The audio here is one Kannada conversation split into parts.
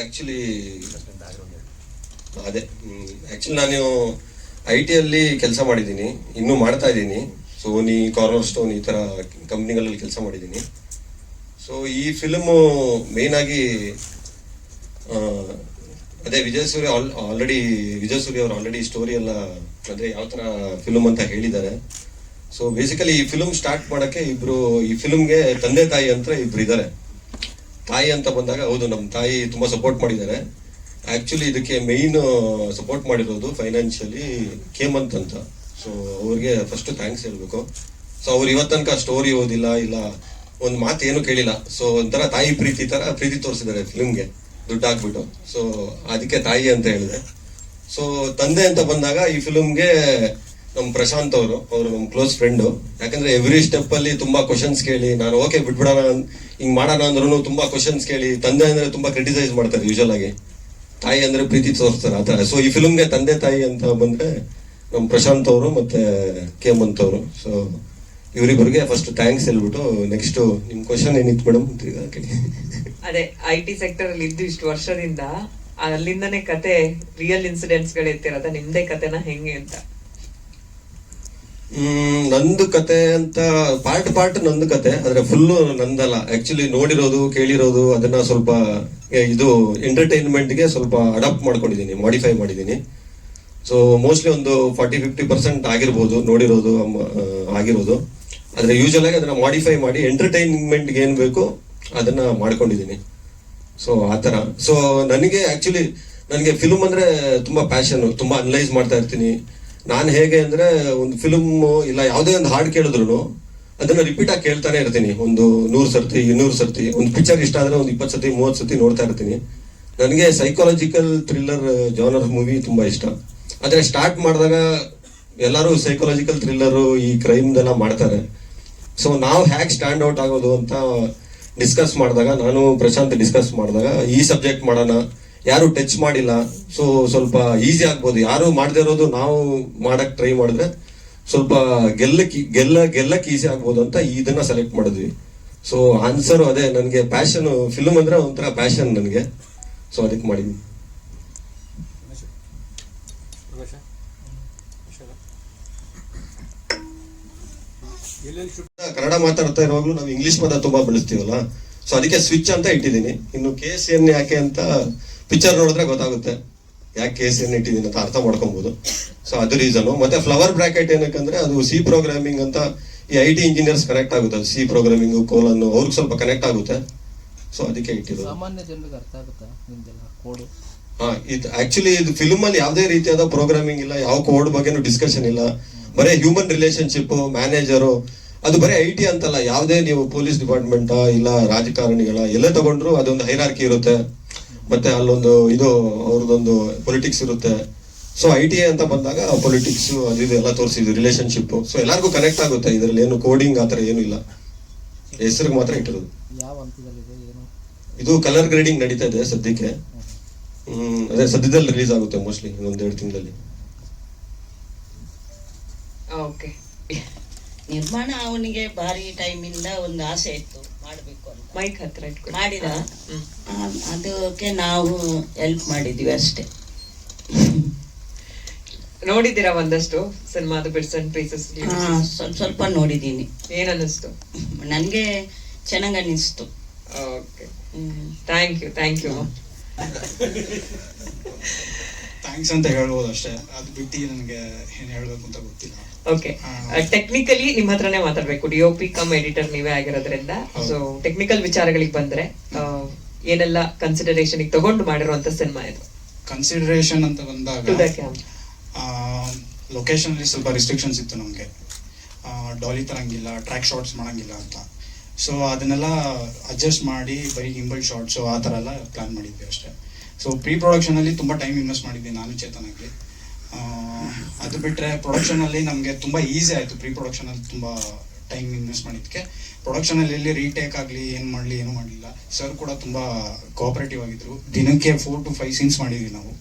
ಆಕ್ಚುಲಿ ಅದೇ ಆ್ಯಕ್ಚುಲಿ ನಾನು ಐ ಟಿಯಲ್ಲಿ ಕೆಲಸ ಮಾಡಿದ್ದೀನಿ, ಇನ್ನೂ ಮಾಡ್ತಾ ಇದ್ದೀನಿ. ಸೋನಿ ಕಾರ್ನರ್ ಸ್ಟೋನ್ ಈ ಥರ ಕಂಪ್ನಿಗಳಲ್ಲಿ ಕೆಲಸ ಮಾಡಿದ್ದೀನಿ. ಸೊ ಈ ಫಿಲ್ಮು ಮೇನ್ ಆಗಿ ಅದೇ ವಿಜಯ್ ಸೂರ್ಯ ಆಲ್ ಆಲ್ರೆಡಿ ವಿಜಯ್ ಸೂರ್ಯ ಅವರು ಆಲ್ರೆಡಿ ಸ್ಟೋರಿ ಎಲ್ಲ, ಅಂದರೆ ಯಾವ ಥರ ಫಿಲ್ಮ್ ಅಂತ ಹೇಳಿದ್ದಾರೆ. ಸೊ ಬೇಸಿಕಲಿ ಈ ಫಿಲ್ಮ್ ಸ್ಟಾರ್ಟ್ ಮಾಡೋಕ್ಕೆ ಇಬ್ಬರು ಈ ಫಿಲ್ಮ್ಗೆ ತಂದೆ ತಾಯಿ ಅಂತ ಇಬ್ಬರು ಇದ್ದಾರೆ. ತಾಯಿ ಅಂತ ಬಂದಾಗ, ಹೌದು ನಮ್ಮ ತಾಯಿ ತುಂಬಾ ಸಪೋರ್ಟ್ ಮಾಡಿದ್ದಾರೆ. ಆಕ್ಚುಲಿ ಇದಕ್ಕೆ ಮೇಯ್ನ್ ಸಪೋರ್ಟ್ ಮಾಡಿರೋದು ಫೈನಾನ್ಷಿಯಲಿ ಕೇಮಂತ್ ಅಂತ. ಸೊ ಅವ್ರಿಗೆ ಫಸ್ಟ್ ಥ್ಯಾಂಕ್ಸ್ ಹೇಳ್ಬೇಕು. ಸೊ ಅವ್ರು ಇವತ್ತನಕ ತನಕ ಸ್ಟೋರಿ ಓದಿಲ್ಲ, ಇಲ್ಲ, ಒಂದು ಮಾತು ಏನು ಕೇಳಿಲ್ಲ. ಸೊ ಒಂಥರ ತಾಯಿ ಪ್ರೀತಿ ತರ, ಪ್ರೀತಿ ತೋರಿಸಿದ್ದಾರೆ ಫಿಲ್ಮ್ಗೆ ದುಡ್ಡು ಹಾಕ್ಬಿಟ್ಟು. ಸೊ ಅದಕ್ಕೆ ತಾಯಿ ಅಂತ ಹೇಳಿದೆ. ಸೊ ತಂದೆ ಅಂತ ಬಂದಾಗ ಈ ಫಿಲ್ಮ್ಗೆ ನಮ್ ಪ್ರಶಾಂತ್ ಅವರು ಅವರು ನಮ್ ಕ್ಲೋಸ್ ಫ್ರೆಂಡು ಯಾಕಂದ್ರೆ ಎವ್ರಿ ಸ್ಟೆಪ್ ಅಲ್ಲಿ ತುಂಬಾ ಕ್ವಶನ್ಸ್ ಕೇಳಿ, ನಾನು ಓಕೆ ಬಿಟ್ಬಿಡೋಣ, ಹಿಂಗ್ ಮಾಡೋಣ ಅಂದ್ರೂ ತುಂಬಾ ಕ್ವಶನ್ಸ್ ಕೇಳಿ, ತಂದೆ ಅಂದ್ರೆ ತುಂಬಾ ಕ್ರಿಟಿಸೈಸ್ ಮಾಡ್ತಾರೆ ಯೂಶಲ್ ಆಗಿ. ತಾಯಿ ಅಂದ್ರೆ ಪ್ರೀತಿ ತೋರಿಸ್ತಾರೆ ಆತರ ಸೊ ಈ ಫಿಲ್ಮ್ಗೆ ತಂದೆ ತಾಯಿ ಅಂತ ಬಂದ್ರೆ ನಮ್ ಪ್ರಶಾಂತ್ ಅವರು ಮತ್ತೆ ಕೇಮಂತ್ ಅವರು. ಸೊ ಇವರಿಬ್ಬರಿಗೆ ಫಸ್ಟ್ ಥ್ಯಾಂಕ್ಸ್ ಹೇಳ್ಬಿಟ್ಟು ನೆಕ್ಸ್ಟ್ ನಿಮ್ ಕ್ವಶನ್ ಏನಿತ್ತು ಮೇಡಮ್ ಅದೇ ಐ ಟಿ ಸೆಕ್ಟರ್ ಅಲ್ಲಿ ಇದ್ದು ಇಷ್ಟು ವರ್ಷದಿಂದ ಅಲ್ಲಿಂದನೇ ಕತೆ ರಿಯಲ್ ಇನ್ಸಿಡೆಂಟ್ಸ್ಗಳು ಇರ್ತಿರೋದ ನಿಮ್ದೇ ಕತೆನ ಹೆಂಗೆ ಅಂತ. ನಂದು ಕತೆ ಅಂತ ಪಾರ್ಟ್ ಪಾರ್ಟ್ ನಂದು ಕತೆ ಅಂದ್ರೆ ಫುಲ್ ನಂದಲ್ಲ. ಆಕ್ಚುಲಿ ನೋಡಿರೋದು, ಕೇಳಿರೋದು, ಅದನ್ನ ಸ್ವಲ್ಪ ಇದು ಎಂಟರ್ಟೈನ್ಮೆಂಟ್ಗೆ ಸ್ವಲ್ಪ ಅಡಾಪ್ಟ್ ಮಾಡ್ಕೊಂಡಿದ್ದೀನಿ ಮಾಡಿಫೈ ಮಾಡಿದ್ದೀನಿ. ಸೊ ಮೋಸ್ಟ್ಲಿ ಒಂದು ಫಾರ್ಟಿ ಫಿಫ್ಟಿ ಪರ್ಸೆಂಟ್ ಆಗಿರ್ಬೋದು, ನೋಡಿರೋದು ಆಗಿರೋದು. ಆದರೆ ಯೂಶಲ್ ಆಗಿ ಅದನ್ನ ಮಾಡಿಫೈ ಮಾಡಿ ಎಂಟರ್ಟೈನ್ಮೆಂಟ್ಗೆ ಏನು ಬೇಕು, ಅದನ್ನ ಮಾಡ್ಕೊಂಡಿದ್ದೀನಿ. ಸೊ ಆ ಥರ. ಸೊ ನನಗೆ ಆ್ಯಕ್ಚುಲಿ ನನಗೆ ಫಿಲ್ಮ್ ಅಂದ್ರೆ ತುಂಬಾ ಪ್ಯಾಷನ್ನು ತುಂಬಾ ಅನಲೈಸ್ ಮಾಡ್ತಾ ಇರ್ತೀನಿ. ನಾನು ಹೇಗೆ ಅಂದ್ರೆ ಒಂದು ಫಿಲ್ಮ್ ಇಲ್ಲ ಯಾವುದೇ ಒಂದು ಹಾಡು ಕೇಳಿದ್ರು ಅದನ್ನ ರಿಪೀಟ್ ಆಗಿ ಕೇಳ್ತಾನೆ ಇರ್ತೀನಿ. ಒಂದು ನೂರು ಸರ್ತಿ, ಇನ್ನೂರು ಸರ್ತಿ, ಒಂದು ಪಿಕ್ಚರ್ ಇಷ್ಟ ಆದ್ರೆ ಒಂದು ಇಪ್ಪತ್ತು ಸತಿ ಮೂವತ್ತು ಸತಿ ನೋಡ್ತಾ ಇರ್ತೀನಿ. ನನಗೆ ಸೈಕಾಲಜಿಕಲ್ ಥ್ರಿಲ್ಲರ್ ಜಾನರ್ ಮೂವಿ ತುಂಬಾ ಇಷ್ಟ. ಆದರೆ ಸ್ಟಾರ್ಟ್ ಮಾಡಿದಾಗ ಎಲ್ಲರೂ ಸೈಕಾಲಜಿಕಲ್ ಥ್ರಿಲ್ಲರ್ ಈ ಕ್ರೈಮ್ದೆಲ್ಲ ಮಾಡ್ತಾರೆ. ಸೊ ನಾವು ಹ್ಯಾಕ್ ಸ್ಟ್ಯಾಂಡ್ ಔಟ್ ಆಗೋದು ಅಂತ ಡಿಸ್ಕಸ್ ಮಾಡಿದಾಗ, ನಾನು ಪ್ರಶಾಂತ್ ಡಿಸ್ಕಸ್ ಮಾಡಿದಾಗ ಈ ಸಬ್ಜೆಕ್ಟ್ ಮಾಡೋಣ ಯಾರು ಟಚ್ ಮಾಡಿಲ್ಲ. ಸೊ ಸ್ವಲ್ಪ ಈಸಿ ಆಗ್ಬೋದು. ಯಾರು ಮಾಡದೇ ಇರೋದು ನಾವು ಮಾಡಕ್ ಟ್ರೈ ಮಾಡಿದ್ರೆ ಸ್ವಲ್ಪ ಗೆಲ್ಲಕ್ಕೆ ಗೆಲ್ಲ ಗೆಲ್ಲಕ್ಕೆ ಈಸಿ ಆಗ್ಬೋದು ಅಂತ ಇದನ್ನ ಸೆಲೆಕ್ಟ್ ಮಾಡಿದ್ವಿ. ಸೊ ಆನ್ಸರ್ ಅದೇ ನನಗೆ ಪ್ಯಾಷನ್ ಫಿಲ್ಮ್ ಅಂದ್ರೆ ಒಂಥರ ಪ್ಯಾಷನ್ ನನಗೆ. ಸೊ ಅದಕ್ಕೆ ಮಾಡಿದ್ವಿ. ಕನ್ನಡ ಮಾತಾಡ್ತಾ ಇರುವಾಗಲೂ ನಾವು ಇಂಗ್ಲಿಷ್ ಪದ ತುಂಬಾ ಬಳಸ್ತೀವಲ್ಲ? ಸೊ ಅದಕ್ಕೆ ಸ್ವಿಚ್ ಅಂತ ಇಟ್ಟಿದ್ದೀನಿ. ಇನ್ನು ಕೆ ಸಿ ಎನ್ ಯಾಕೆ ಅಂತ ಪಿಕ್ಚರ್ ನೋಡಿದ್ರೆ ಗೊತ್ತಾಗುತ್ತೆ. ಯಾಕೆ ಕೆ ಸಿ ಎನ್ ಇಟ್ಟಿದ್ದೀನಿ ಅಂತ ಅರ್ಥ ಮಾಡ್ಕೊಬಹುದು ಸೊ ಅದು ರೀಸನ್ ಮತ್ತೆ ಫ್ಲವರ್ ಬ್ರಾಕೆಟ್ ಏನಕ್ಕಂದ್ರೆ ಅದು ಸಿ ಪ್ರೋಗ್ರಾಮಿಂಗ್ ಅಂತ ಈ ಐ ಟಿ ಇಂಜಿನಿಯರ್ಸ್ ಕನೆಕ್ಟ್ ಆಗುತ್ತೆ. ಸಿ ಪ್ರೋಗ್ರಾಮಿಂಗ್ ಕೋಲನ್ ಅವ್ರಿಗೆ ಸ್ವಲ್ಪ ಕನೆಕ್ಟ್ ಆಗುತ್ತೆ. ಸೊ ಅದಕ್ಕೆ ಇಟ್ಟಿರೋದು. ಸಾಮಾನ್ಯ ಜನರಿಗೆ ಅರ್ಥ ಆಗುತ್ತಾ ನಿಮ್ದೆಲ್ಲ ಕೋಡು ಹಾ ಇದು ಆಕ್ಚುಲಿ ಇದು ಫಿಲ್ಮ್ ಅಲ್ಲಿ ಯಾವುದೇ ರೀತಿಯಾದ ಪ್ರೋಗ್ರಾಮಿಂಗ್ ಇಲ್ಲ. ಯಾವ ಕೋಡ್ ಬಗ್ಗೆನೂ ಡಿಸ್ಕಷನ್ ಇಲ್ಲ. ಬರೀ ಹ್ಯೂಮನ್ ರಿಲೇಶನ್ಶಿಪ್ ಮ್ಯಾನೇಜರು ಅದು ಬರೀ ಐ ಟಿ ಅಂತಲ್ಲ ಯಾವುದೇ ನೀವು ಪೊಲೀಸ್ ಡಿಪಾರ್ಟ್ಮೆಂಟ್ ಇಲ್ಲ ರಾಜಕಾರಣಿಗಳ ಎಲ್ಲ ತಗೊಂಡ್ರು ಅದೊಂದು ಹೈರಾರ್ಕಿ ಇರುತ್ತೆ. ಮತ್ತೆ ಅಲ್ಲೊಂದು ಇದು ಅವ್ರದ್ದೊಂದು ಪೊಲಿಟಿಕ್ಸ್ ಇರುತ್ತೆ. ಸೊ ಐ ಟಿ ಅಂತ ಬಂದಾಗ ಪೊಲಿಟಿಕ್ಸ್ ಅದು ಇದು ಎಲ್ಲ ತೋರಿಸಿದ್ವಿ ರಿಲೇಶನ್ಶಿಪ್ ಸೊ ಎಲ್ಲರಿಗೂ ಕನೆಕ್ಟ್ ಆಗುತ್ತೆ ಇದರಲ್ಲಿ ಏನು ಕೋಡಿಂಗ್ ಆತರ ಥರ ಏನು ಇಲ್ಲ. ಹೆಸರಿಗೆ ಮಾತ್ರ ಇಟ್ಟಿರೋದು. ಇದು ಕಲರ್ ಗ್ರೇಡಿಂಗ್ ನಡೀತಾ ಇದೆ ಸದ್ಯಕ್ಕೆ. ಅದೇ ಸದ್ಯದಲ್ಲಿ ರಿಲೀಸ್ ಆಗುತ್ತೆ ಮೋಸ್ಟ್ಲಿ ಒಂದೆರಡು ತಿಂಗಳಲ್ಲಿ. ಓಕೆ ನಿರ್ಮಾಣ ಅವನಿಗೆ ಭಾರಿ ಟೈಮಿಂದ ಒಂದು ಆಸೆ ಇತ್ತು. ಮಾಡಬೇಕು ಅಂತ. ಮೈಕ್ ಹತ್ರ ಮಾಡಿದ? ಅದಕ್ಕೆ ನಾವು ಹೆಲ್ಪ್ ಮಾಡಿದ್ವಿ ಅಷ್ಟೇ. ನೋಡಿದ್ದೀರಾ ಒಂದಷ್ಟು ಸಿನಿಮಾದ ಬಿಟ್ಸ್ ಅಂಡ್ ಪೀಸಸ್ ಸ್ವಲ್ಪ ಸ್ವಲ್ಪ ನೋಡಿದ್ದೀನಿ. ಏನನ್ನಿಸ್ತು? ನನಗೆ ಚೆನ್ನಾಗಿ ಅನ್ನಿಸ್ತು. Okay. Thank you thank you thanks ಅಂತ ಹೇಳ್ಬೋದು ಅಷ್ಟೇ. ಅದು ಬಿಟ್ಟು ನನಗೆ ಏನು ಹೇಳಬೇಕು ಅಂತ ಗೊತ್ತಿಲ್ಲ. ಓಕೆ ಟೆಕ್ನಿಕಲಿ ನಿಮ್ಮ ಹತ್ರನೇ ಮಾತಾಡ್ಬೇಕು. D O P cum editor ನೀವೇ ಆಗಿರೋದ್ರಿಂದ. ಸೊ ಟೆಕ್ನಿಕಲ್ ವಿಚಾರಗಳಿಗೆ ಬಂದ್ರೆ ಏನೆಲ್ಲ ಕನ್ಸಿಡರೇಷನ್ ತಗೊಂಡು ಮಾಡಿರುವಂತ ಸಿನಿಮಾ ಇದು? ಕನ್ಸಿಡರೇಷನ್ ಅಂತ ಬಂದಾಗ ಲೊಕೇಶನ್ ಅಲ್ಲಿ ಸ್ವಲ್ಪ ರಿಸ್ಟ್ರಿಕ್ಷನ್ಸ್ ಇತ್ತು ನಮಗೆ. ಡಾಲಿ ತರಂಗಿಲ್ಲ ಟ್ರ್ಯಾಕ್ ಶಾರ್ಟ್ಸ್ ಮಾಡಂಗಿಲ್ಲ ಅಂತ. ಸೊ ಅದನ್ನೆಲ್ಲ ಅಡ್ಜಸ್ಟ್ ಮಾಡಿ ಬರೀ ಗಿಂಬಲ್ ಶಾರ್ಟ್ಸು ಆ ಥರ ಎಲ್ಲ ಪ್ಲ್ಯಾನ್ ಮಾಡಿದ್ವಿ ಅಷ್ಟೇ. ಸೊ ಪ್ರೀ ಪ್ರೊಡಕ್ಷನಲ್ಲಿ ತುಂಬ ಟೈಮ್ ಇನ್ವೆಸ್ಟ್ ಮಾಡಿದ್ವಿ ನಾನು ಚೇತನಾಗಿ ಅದು ಬಿಟ್ಟರೆ ಪ್ರೊಡಕ್ಷನಲ್ಲಿ ನಮಗೆ ತುಂಬ ಈಸಿ ಆಯಿತು. ಪ್ರೀ ಪ್ರೊಡಕ್ಷನಲ್ಲಿ ತುಂಬ ಟೈಮ್ ಇನ್ವೆಸ್ಟ್ ಮಾಡಿದ್ದಕ್ಕೆ ಪ್ರೊಡಕ್ಷನಲ್ಲಿ ಎಲ್ಲಿ ರೀಟೇಕ್ ಆಗಲಿ, ಏನು ಮಾಡಲಿ, ಏನು ಮಾಡಲಿಲ್ಲ. ಸರ್ ಕೂಡ ತುಂಬ ಕೋಆಪರೇಟಿವ್ ಆಗಿದ್ರು. ದಿನಕ್ಕೆ ಫೋರ್ ಟು ಫೈವ್ ಸೀನ್ಸ್ ಮಾಡಿದ್ವಿ ನಾವು.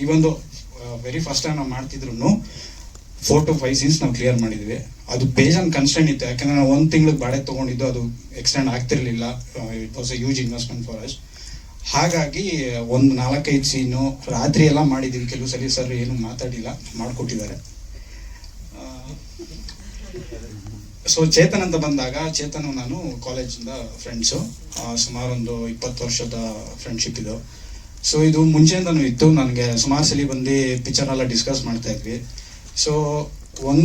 ಈ ಒಂದು ವೆರಿ ಫಸ್ಟ್ ಟೈಮ್ ನಾವು ಮಾಡ್ತಿದ್ರು ಫೋರ್ ಟು ಫೈವ್ ಸೀನ್ಸ್ ನಾವು ಕ್ಲಿಯರ್ ಮಾಡಿದ್ವಿ. ಅದು ಬೇಜ್ ಆನ್ ಕನ್ಸ್ಟೆಂಟ್ ಇತ್ತು. ಯಾಕಂದ್ರೆ ನಾವು ಒಂದು ತಿಂಗಳಿಗೆ ಬಾಡೆ ತೊಗೊಂಡಿದ್ದು ಅದು ಎಕ್ಸ್ಟೆಂಡ್ ಆಗ್ತಿರ್ಲಿಲ್ಲ. It was a huge investment for us ಹಾಗಾಗಿ ಒಂದು ನಾಲ್ಕೈದು ಸೀನು ರಾತ್ರಿ ಎಲ್ಲ ಮಾಡಿದ್ದೀವಿ ಕೆಲವು ಸಲ ಸರ್ ಏನು ಮಾತಾಡಿಲ್ಲ, ಮಾಡಿಕೊಟ್ಟಿದ್ದಾರೆ. ಸೊ ಚೇತನ್ ಅಂತ ಬಂದಾಗ, ಚೇತನ್ ನಾನು ಕಾಲೇಜಿಂದ ಫ್ರೆಂಡ್ಸು ಸುಮಾರು ಒಂದು ಇಪ್ಪತ್ತು ವರ್ಷದ ಫ್ರೆಂಡ್ಶಿಪ್ ಇದು. ಸೊ ಇದು ಮುಂಚೆಯಿಂದನೂ ಇತ್ತು ನನಗೆ. ಸುಮಾರು ಸಲ ಬಂದು ಪಿಕ್ಚರ್ ಎಲ್ಲ ಡಿಸ್ಕಸ್ ಮಾಡ್ತಾ ಇದ್ವಿ. ಸೊ ಒನ್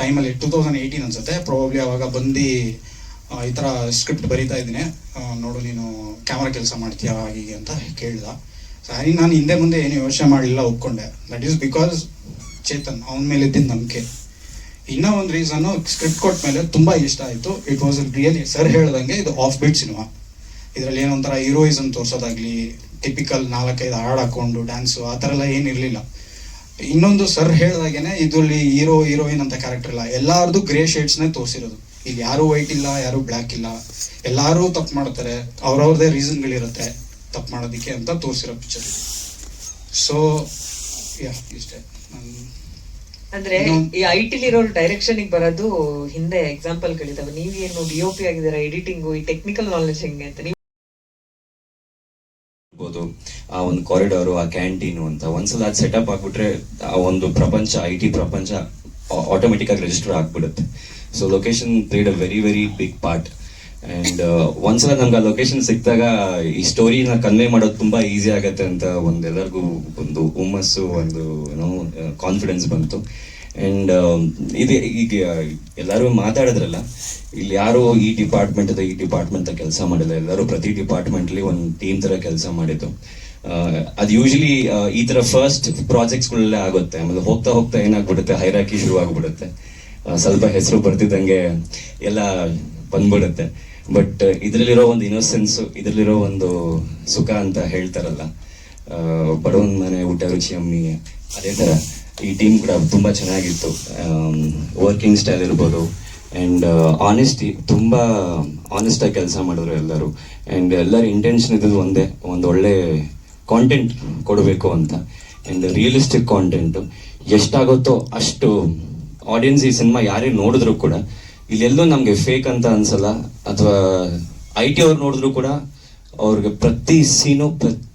ಟೈಮಲ್ಲಿ ಟೂ ತೌಸಂಡ್ ಏಯ್ಟೀನ್ ಅನ್ಸುತ್ತೆ. ಪ್ರಾಬಬ್ಲಿ ಅವಾಗ ಬಂದು ಈ ಥರ ಸ್ಕ್ರಿಪ್ಟ್ ಬರೀತಾ ಇದ್ದೀನಿ. ನೋಡು, ನೀನು ಕ್ಯಾಮ್ರಾ ಕೆಲಸ ಮಾಡ್ತೀಯಾ, ಹೀಗೆ ಅಂತ ಕೇಳ್ದ. ಸರಿ ನಾನು ಹಿಂದೆ ಮುಂದೆ ಏನು ಯೋಚನೆ ಮಾಡಲಿಲ್ಲ ಒಪ್ಕೊಂಡೆ. ದಟ್ ಈಸ್ ಬಿಕಾಸ್ ಚೇತನ್ ಅವನ ಮೇಲೆ ಇದ್ದಿದ್ದ ನಂಬಿಕೆ. ಇನ್ನೂ ಒಂದು ರೀಸನ್ನು ಸ್ಕ್ರಿಪ್ಟ್ ಕೊಟ್ಟ ಮೇಲೆ ತುಂಬ ಇಷ್ಟ ಆಯಿತು. ಇಟ್ ವಾಸ್ ರಿಯಲಿ ಸರ್ ಹೇಳ್ದಂಗೆ ಇದು ಆಫ್ ಬೀಟ್ ಸಿನಿಮಾ ಇದರಲ್ಲಿ ಏನೊಂಥರ ಹೀರೋಯಿಸಮ್ ತೋರಿಸೋದಾಗ್ಲಿ ಟಿಪಿಕಲ್ ನಾಲ್ಕೈದು ಹಾಡು ಹಾಕೊಂಡು ಡ್ಯಾನ್ಸು ಆ ಥರ ಎಲ್ಲ ಏನಿರಲಿಲ್ಲ ಇನ್ನೊಂದು ಸರ್ ಹೇಳ್ದಾಗೇನೆ, ಇದರಲ್ಲಿ ಹೀರೋ ಹೀರೋಯಿನ್ ಅಂತ ಕ್ಯಾರೆಕ್ಟರ್ ಇಲ್ಲ. ಎಲ್ಲಾರ್ದು ಗ್ರೇ ಶೇಡ್ಸ್ನೇ ತೋರಿಸಿರೋದು. ಇಲ್ಲಿ ಯಾರು ವೈಟ್ ಇಲ್ಲ ಯಾರು ಬ್ಲ್ಯಾಕ್ ಇಲ್ಲ. ಎಲ್ಲರೂ ತಪ್ಪು ಮಾಡ್ತಾರೆ. ಅವ್ರವ್ರದೇ ರೀಸನ್ಗಳಿರುತ್ತೆ ತಪ್ಪು ಮಾಡೋದಕ್ಕೆ ಅಂತ ತೋರಿಸಿರೋ ಪಿಕ್ಚರ್ ಸೊ ಯಾ ಇಷ್ಟೇ. ನಾನು ಅಂದ್ರೆ ಈ ಐ ಟಿಲಿ ಇರೋ ಡೈರೆಕ್ಷನ್ ಬರೋದು ಹಿಂದೆ ಎಕ್ಸಾಂಪಲ್ ಗಳಿದಾವೆ. ನೀವೇನು ಡಿ ಒ ಪಿ ಆಗಿದ್ದೀರಾ ಎಡಿಟಿಂಗ್ ಈ ಟೆಕ್ನಿಕಲ್ ನಾಲೆಜ್ ಹೆಂಗೆ ಅಂತ? ನೀವು ಆ ಒಂದು ಕಾರಿಡಾರು ಆ ಕ್ಯಾಂಟೀನು ಅಂತ. ಒಂದ್ಸಲ ಅದು ಸೆಟಪ್ ಆಗ್ಬಿಟ್ರೆ ಆ ಒಂದು ಪ್ರಪಂಚ ಐ ಟಿ ಪ್ರಪಂಚ ಆಟೋಮೆಟಿಕ್ ಆಗಿ ರಿಜಿಸ್ಟರ್ ಆಗ್ಬಿಡುತ್ತೆ. So location played a very very big part and ಒಂದ್ಸಲ ನಮ್ಗೆ ಆ ಲೊಕೇಶನ್ ಸಿಕ್ಕಿದಾಗ ಈ ಸ್ಟೋರಿನ ಕನ್ವೆ ಮಾಡೋದು ತುಂಬ ಈಸಿ ಆಗತ್ತೆ ಅಂತ ಒಂದು ಎಲ್ಲರಿಗೂ ಒಂದು ಹುಮ್ಮಸ್ಸು, ಒಂದು ಏನೋ ಕಾನ್ಫಿಡೆನ್ಸ್ ಬಂತು. ಅಂಡ್ ಇದು ಈಗ ಎಲ್ಲರೂ ಮಾತಾಡಿದ್ರಲ್ಲ, ಇಲ್ಲಿ ಯಾರು ಈ ಡಿಪಾರ್ಟ್ಮೆಂಟ್ ಈ ಡಿಪಾರ್ಟ್ಮೆಂಟ್ ಕೆಲಸ ಮಾಡಿಲ್ಲ ಎಲ್ಲರೂ ಪ್ರತಿ ಡಿಪಾರ್ಟ್ಮೆಂಟ್ಲಿ ಒಂದು ಟೀಮ್ ಥರ ಕೆಲಸ ಮಾಡಿದ್ದು. ಅದು ಯೂಶಲಿ ಈ ಥರ ಫಸ್ಟ್ ಪ್ರಾಜೆಕ್ಟ್ಸ್ಗಳಲ್ಲೇ ಆಗುತ್ತೆ. ಆಮೇಲೆ ಹೋಗ್ತಾ ಹೋಗ್ತಾ ಏನಾಗ್ಬಿಡುತ್ತೆ? ಹೈರಾಕಿ ಶುರು ಆಗ್ಬಿಡುತ್ತೆ ಸ್ವಲ್ಪ ಹೆಸರು ಬರ್ತಿದ್ದಂಗೆ ಎಲ್ಲ ಬಂದ್ಬಿಡುತ್ತೆ. ಬಟ್ ಇದರಲ್ಲಿರೋ ಒಂದು ಇನ್ನೋಸೆನ್ಸ್ ಇದರಲ್ಲಿರೋ ಒಂದು ಸುಖ ಅಂತ ಹೇಳ್ತಾರಲ್ಲ ಬಡವನ ಮನೆ, ಊಟ ರುಚಿ, ಅಮ್ಮಿ, ಅದೇ ತರ. ಈ ಟೀಮ್ ಕೂಡ ತುಂಬಾ ಚೆನ್ನಾಗಿತ್ತು. ವರ್ಕಿಂಗ್ ಸ್ಟೈಲ್ ಇರ್ಬೋದು ಅಂಡ್ ಆನೆಸ್ಟಿ ತುಂಬಾ ಆನೆಸ್ಟಾಗಿ ಕೆಲಸ ಮಾಡಿದ್ರು ಎಲ್ಲರೂ. ಅಂಡ್ ಎಲ್ಲರ ಇಂಟೆನ್ಷನ್ ಇದ್ದು ಒಂದೇ, ಒಂದು ಒಳ್ಳೆ ಕಾಂಟೆಂಟ್ ಕೊಡಬೇಕು ಅಂತ. ಅಂಡ್ ರಿಯಲಿಸ್ಟಿಕ್ ಕಾಂಟೆಂಟು ಎಷ್ಟಾಗುತ್ತೋ ಅಷ್ಟು ಆಡಿಯನ್ಸ್ ಈ ಸಿನಿಮಾ ಯಾರೇ ನೋಡಿದ್ರು ಕೂಡ ಇಲ್ಲೆಲ್ಲೋ ನಮಗೆ ಫೇಕ್ ಅಂತ ಅನ್ಸಲ್ಲ ಅಥವಾ ಐ ಟಿ ಅವ್ರು ನೋಡಿದ್ರು ಕೂಡ ಅವ್ರಿಗೆ ಪ್ರತಿ ಸೀನು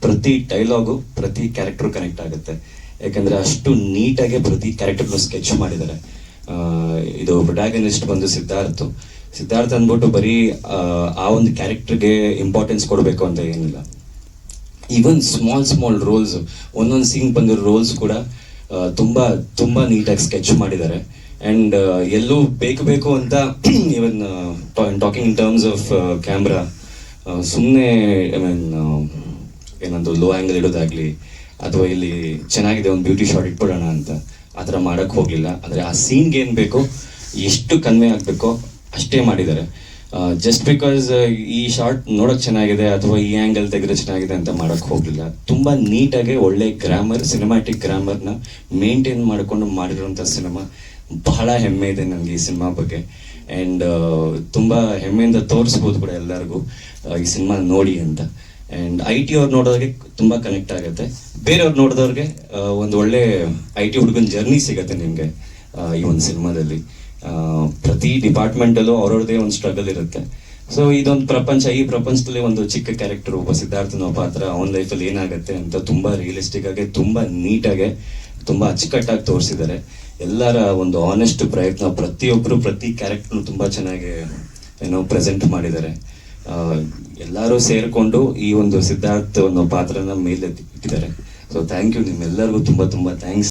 ಪ್ರತಿ ಡೈಲಾಗು ಪ್ರತಿ ಕ್ಯಾರೆಕ್ಟರ್ ಕನೆಕ್ಟ್ ಆಗುತ್ತೆ. ಯಾಕಂದ್ರೆ ಅಷ್ಟು ನೀಟಾಗಿ ಪ್ರತಿ ಕ್ಯಾರೆಕ್ಟರ್ ಸ್ಕೆಚ್ ಮಾಡಿದ್ದಾರೆ. ಇದು ಪ್ರೊಟ್ಯಾಗನಿಸ್ಟ್ ಬಂದು ಸಿದ್ಧಾರ್ಥ್. ಸಿದ್ಧಾರ್ಥ್ ಅಂದ್ಬಿಟ್ಟು ಬರೀ ಆ, ಒಂದು ಕ್ಯಾರೆಕ್ಟರ್ಗೆ ಇಂಪಾರ್ಟೆನ್ಸ್ ಕೊಡಬೇಕು ಅಂತ ಏನಿಲ್ಲ. ಈವನ್ ಸ್ಮಾಲ್ ಸ್ಮಾಲ್ ರೋಲ್ಸ್ ಒಂದೊಂದು ಸೀನ್ ಬಂದಿರೋ ರೋಲ್ಸ್ ಕೂಡ ತುಂಬಾ ತುಂಬಾ ನೀಟಾಗಿ ಸ್ಕೆಚ್ ಮಾಡಿದ್ದಾರೆ. ಅಂಡ್ ಎಲ್ಲೂ ಬೇಕು ಬೇಕು ಅಂತ even talking in terms of camera ಸುಮ್ಮನೆ ಐ ಮೀನ್ ಏನೊಂದು ಲೋ ಆ್ಯಂಗಲ್ ಇಡೋದಾಗ್ಲಿ, ಅಥವಾ ಇಲ್ಲಿ ಚೆನ್ನಾಗಿದೆ ಒಂದು ಬ್ಯೂಟಿ ಶಾಟ್ ಇಟ್ಬಿಡೋಣ ಅಂತ, ಆ ಥರ ಮಾಡೋಕ್ಕೆ ಹೋಗಲಿಲ್ಲ. ಆದರೆ ಆ ಸೀನ್ಗೆ ಏನು ಬೇಕೋ, ಎಷ್ಟು ಕನ್ವೆ ಆಗಬೇಕೋ ಅಷ್ಟೇ ಮಾಡಿದ್ದಾರೆ. ಜಸ್ಟ್ ಬಿಕಾಸ್ ಈ ಶಾರ್ಟ್ ನೋಡಕ್ ಚೆನ್ನಾಗಿದೆ ಅಥವಾ ಈ ಆಂಗಲ್ ತೆಗೆದ್ರೆ ಚೆನ್ನಾಗಿದೆ ಅಂತ ಮಾಡಕ್ ಹೋಗಲಿಲ್ಲ. ತುಂಬಾ ನೀಟಾಗಿ ಒಳ್ಳೆ ಗ್ರಾಮರ್ ಸಿನಿಮ್ಯಾಟಿಕ್ ಗ್ರಾಮರ್ನ ಮೇಂಟೈನ್ ಮಾಡ್ಕೊಂಡು ಮಾಡಿರುವಂತ ಸಿನಿಮಾ ಬಹಳ ಹೆಮ್ಮೆ ಇದೆ ನನಗೆ ಈ ಸಿನಿಮಾ ಬಗ್ಗೆ. ಅಂಡ್ ತುಂಬಾ ಹೆಮ್ಮೆಯಿಂದ ತೋರಿಸ್ಬೋದು ಕೂಡ ಎಲ್ಲರಿಗೂ ಈ ಸಿನಿಮಾ ನೋಡಿ ಅಂತ. ಅಂಡ್ ಐ ಟಿ ಅವ್ರು ನೋಡೋರಿಗೆ ತುಂಬಾ ಕನೆಕ್ಟ್ ಆಗುತ್ತೆ. ಬೇರೆಯವ್ರು ನೋಡಿದವ್ರಿಗೆ ಒಂದು ಒಳ್ಳೆ ಐ ಟಿ ಹುಡುಗನ ಜರ್ನಿ ಸಿಗತ್ತೆ ನಿಮಗೆ ಈ ಒಂದು ಸಿನಿಮಾದಲ್ಲಿ ಪ್ರತಿ ಡಿಪಾರ್ಟ್ಮೆಂಟ್ ಅಲ್ಲೂ ಅವ್ರವ್ರದೇ ಒಂದು ಸ್ಟ್ರಗಲ್ ಇರುತ್ತೆ. ಸೊ ಇದೊಂದು ಪ್ರಪಂಚ, ಈ ಪ್ರಪಂಚದಲ್ಲಿ ಒಂದು ಚಿಕ್ಕ ಕ್ಯಾರೆಕ್ಟರ್ ಒಬ್ಬ ಸಿದ್ಧಾರ್ಥನ ಪಾತ್ರ ಅವನ ಲೈಫಲ್ಲಿ ಏನಾಗುತ್ತೆ ಅಂತ ತುಂಬಾ ರಿಯಲಿಸ್ಟಿಕ್ ಆಗಿ, ತುಂಬಾ ನೀಟಾಗಿ ತುಂಬಾ ಅಚ್ಚುಕಟ್ಟಾಗಿ ತೋರಿಸಿದ್ದಾರೆ. ಎಲ್ಲರ ಒಂದು ಆನೆಸ್ಟ್ ಪ್ರಯತ್ನ ಪ್ರತಿಯೊಬ್ಬರು ಪ್ರತಿ ಕ್ಯಾರೆಕ್ಟರ್ ತುಂಬಾ ಚೆನ್ನಾಗಿ, ಏನೋ ಪ್ರೆಸೆಂಟ್ ಮಾಡಿದ್ದಾರೆ. ಎಲ್ಲರೂ ಸೇರಿಕೊಂಡು ಈ ಒಂದು ಸಿದ್ಧಾರ್ಥ ಒಂದು ಪಾತ್ರನ ಮೇಲೆ ಇಟ್ಟಿದ್ದಾರೆ. ಸೊ ಥ್ಯಾಂಕ್ ಯು ನಿಮ್ಮೆಲ್ಲರಿಗೂ ತುಂಬಾ ತುಂಬಾ ಥ್ಯಾಂಕ್ಸ್